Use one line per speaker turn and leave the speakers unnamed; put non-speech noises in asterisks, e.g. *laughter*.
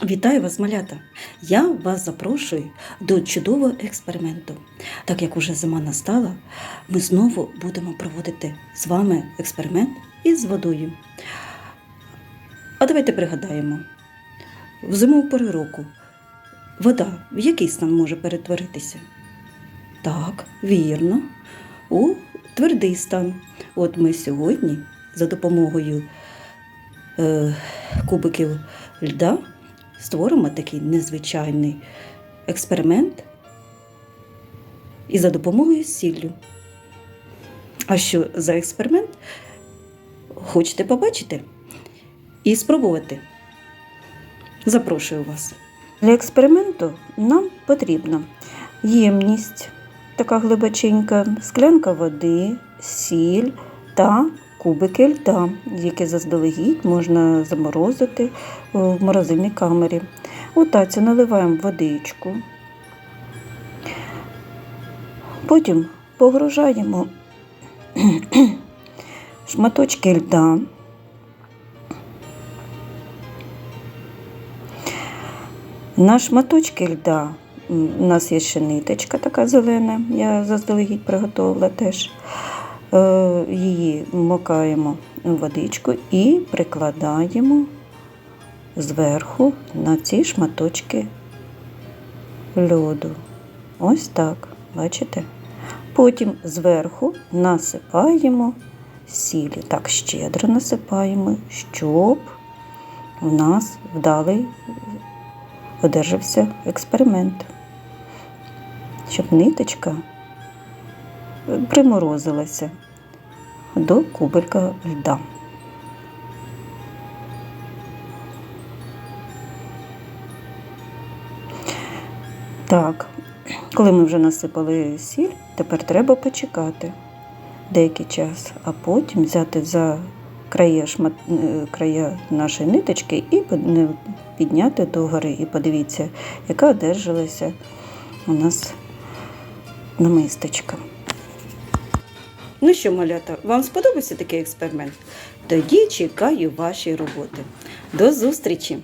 Вітаю вас, малята! Я вас запрошую до чудового експерименту. Так як уже зима настала, ми знову будемо проводити з вами експеримент із водою. А давайте пригадаємо: в зимову пору року вода в який стан може перетворитися? Так, вірно, у твердий стан. От ми сьогодні за допомогою е, кубиків льда створимо такий незвичайний експеримент і за допомогою сіллю. А що за експеримент? Хочете побачити і спробувати? Запрошую вас. Для експерименту нам потрібна ємність, така глибоченька, склянка води, сіль та кубики льда, які заздалегідь можна заморозити в морозильній камері. У наливаємо водичку. Потім погружаємо *clears throat* шматочки льда. На шматочки льда у нас є ще ниточка така зелена, я заздалегідь приготувала теж. Е, Її вмокаємо у водичку і прикладаємо зверху на ці шматочки льоду. Ось так, бачите? Потім зверху насипаємо сілі. Так щедро насипаємо, щоб у нас вдалий одержався експеримент, щоб ниточка приморозилася до кубелька льда. Так, коли ми вже насипали сіль, тепер треба почекати деякий час, а потім взяти за края, шмат, е, края нашої ниточки і підняти до гори. І подивіться, яка одержалася у нас намисточка. Ну що, малята, вам сподобався такий експеримент? Тоді чекаю вашої роботи. До зустрічі!